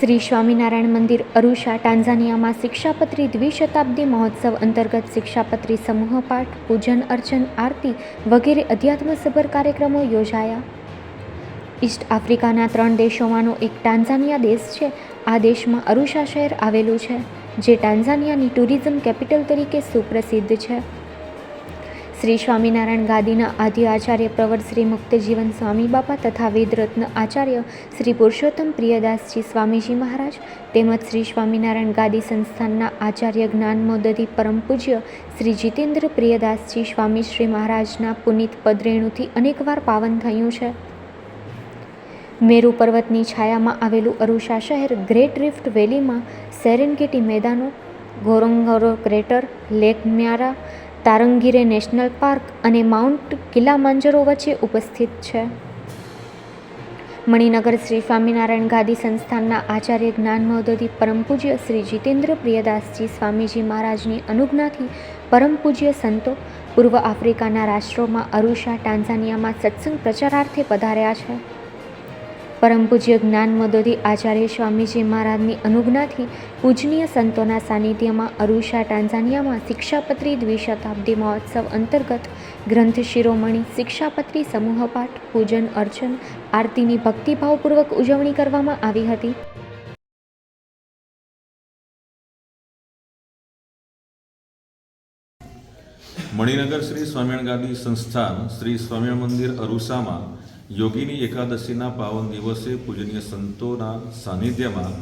શ્રી સ્વામિનારાયણ મંદિર, અરુષા, ટાંઝાનિયામાં શિક્ષાપત્રી દ્વિશતાબ્દી મહોત્સવ અંતર્ગત શિક્ષાપત્રી સમૂહ પાઠ, પૂજન અર્ચન, આરતી વગેરે અધ્યાત્મસભર કાર્યક્રમો યોજાયા. ઈસ્ટ આફ્રિકાના ત્રણ દેશોમાંનો એક ટાંઝાનિયા દેશ છે. આ દેશમાં અરુષા શહેર આવેલું છે, જે ટાન્ઝાનિયાની ટુરિઝમ કેપિટલ તરીકે સુપ્રસિદ્ધ છે. શ્રી સ્વામિનારાયણ ગાદીના આદિ આચાર્ય પ્રવર શ્રી મુક્તજીવન સ્વામી બાપા તથા વેદરત્ન આચાર્ય શ્રી પુરુષોત્તમ પ્રિયદાસજી સ્વામીજી મહારાજ તેમજ શ્રી સ્વામિનારાયણ ગાદી સંસ્થાનના આચાર્ય જ્ઞાન મોદધી પરમ પૂજ્ય શ્રી જીતેન્દ્ર પ્રિયદાસજી સ્વામી શ્રી મહારાજના પુનિત પદરેણુથી અનેકવાર પાવન થયું છે. મેરુ પર્વતની છાયામાં આવેલું અરુષા શહેર ગ્રેટ રિફ્ટ વેલીમાં સેરેનગેટી મેદાનો, Ngorongoro crater, lake Manyara Tarangire national park અને માઉન્ટ કિલામાંજરો વચ્ચે ઉપસ્થિત છે. મણિનગર શ્રી સ્વામિનારાયણ ગાદી સંસ્થાનના આચાર્ય જ્ઞાન મહોદધિ પરમ પૂજ્ય શ્રી જીતેન્દ્ર પ્રિયદાસજી સ્વામીજી મહારાજની અનુજ્ઞાથી પરમ પૂજ્ય સંતો પૂર્વ આફ્રિકાના રાષ્ટ્રોમાં અરુષા ટાન્ઝાનિયામાં સત્સંગ પ્રચારાર્થે પધાર્યા છે. પરમ પૂજ્ય જ્ઞાન મદોદી આચાર્ય સ્વામીજી મહારાજની અનુજ્ઞાથી પૂજનીય સંતોના સાનિધ્યમાં અરુષા ટાન્ઝાનિયામાં શિક્ષાપત્રી દ્વિશતાબ્દી મહોત્સવ અંતર્ગત ગ્રંથ શિરોમણી, શિક્ષાપત્રી સમૂહ પાઠ, પૂજન અર્ચન, આરતીની ભક્તિભાવપૂર્વક ઉજવણી કરવામાં આવી હતી. મણિનગર શ્રી સ્વામિનારાયણ ગાદી સંસ્થાન શ્રી સ્વામિનારાયણ મંદિર અરુસામાં યોગીની એકાદશીના પાવન દિવસે પૂજનીય સંતોના સાનિધ્યમાં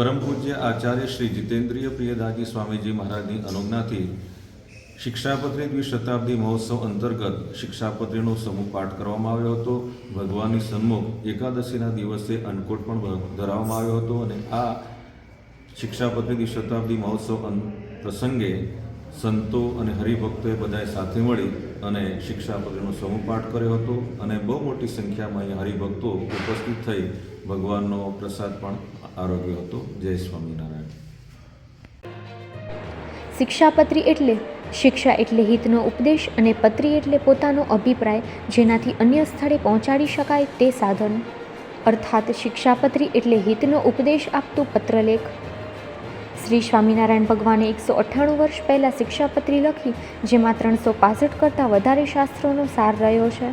પરમ પૂજ્ય આચાર્ય શ્રી જીતેન્દ્રિય પ્રિયદાજી સ્વામીજી મહારાજની અનુજ્ઞાથી શિક્ષાપત્રી દ્વિશતાબ્દી મહોત્સવ અંતર્ગત શિક્ષાપત્રીનો સમૂહ પાઠ કરવામાં આવ્યો હતો. ભગવાનની સન્મુખ એકાદશીના દિવસે અન્નકૂટ પણ ધરાવવામાં આવ્યો હતો અને આ શિક્ષાપત્રી દ્વિશતાબ્દી મહોત્સવ પ્રસંગે સંતો અને હરિભક્તોએ બધાએ સાથે મળી અને શિક્ષાપત્રીનો સમૂહ પાઠ કર્યો હતો અને બહુ મોટી સંખ્યામાં અહીંયા હરિભક્તો ઉપસ્થિત થઈ ભગવાનનો પ્રસાદ પણ આરોગ્યો હતો. જય સ્વામિનારાયણ. શિક્ષાપત્રી એટલે શિક્ષા એટલે હિતનો ઉપદેશ અને પત્રી એટલે પોતાનો અભિપ્રાય જેનાથી અન્ય સ્થળે પહોંચાડી શકાય તે સાધન. અર્થાત શિક્ષાપત્રી એટલે હિતનો ઉપદેશ આપતું પત્રલેખ. શ્રી સ્વામિનારાયણ ભગવાને એકસો અઠ્ઠાણું વર્ષ પહેલાં શિક્ષાપત્રી લખી, જેમાં ત્રણસો પાસઠ કરતાં વધારે શાસ્ત્રોનો સાર રહ્યો છે.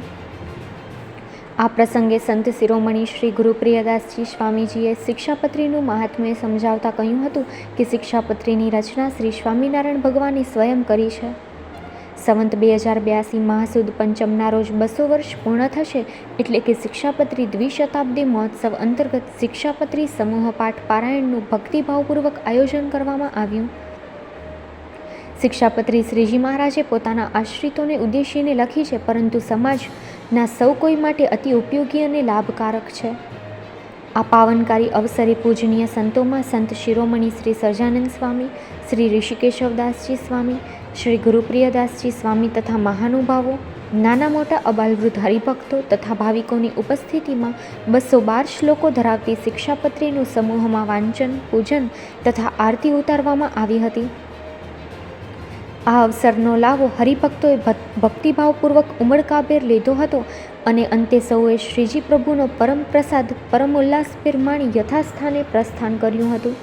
આ પ્રસંગે સંત શિરોમણી શ્રી ગુરુપ્રિયદાસજી સ્વામીજીએ શિક્ષાપત્રીનું મહાત્મ્ય સમજાવતા કહ્યું હતું કે શિક્ષાપત્રીની રચના શ્રી સ્વામિનારાયણ ભગવાને સ્વયં કરી છે. સંવંત બે હજાર બ્યાસી મહાસુદ પંચમના રોજ બસો વર્ષ પૂર્ણ થશે એટલે કે શિક્ષાપત્રી દ્વિશતાબ્દી મહોત્સવ અંતર્ગત શિક્ષાપત્રી સમૂહ પાઠ પારાયણનું ભક્તિભાવપૂર્વક આયોજન કરવામાં આવ્યું. શિક્ષાપત્રી શ્રીજી મહારાજે પોતાના આશ્રિતોને ઉદ્દેશીને લખી છે, પરંતુ સમાજના સૌ કોઈ માટે અતિ ઉપયોગી અને લાભકારક છે. આ પાવનકારી અવસરે પૂજનીય સંતોમાં સંત શિરોમણી શ્રી સર્જાનંદ સ્વામી, શ્રી ઋષિકેશવદાસજી સ્વામી શ્રી ગુરુપ્રિયદાસજી સ્વામી તથા મહાનુભાવો, નાના મોટા અબાલવૃદ્ધ હરિભક્તો તથા ભાવિકોની ઉપસ્થિતિમાં બસો બાર શ્લોકો ધરાવતી શિક્ષાપત્રીનું સમૂહમાં વાંચન, પૂજન તથા આરતી ઉતારવામાં આવી હતી. આ અવસરનો લાવો હરિભક્તોએ ભક્તિભાવપૂર્વક ઉમળકાભેર લીધો હતો અને અંતે સૌએ શ્રીજી પ્રભુનો પરમ પ્રસાદ, પરમ ઉલ્લાસભેર માણી યથાસ્થાને પ્રસ્થાન કર્યું હતું.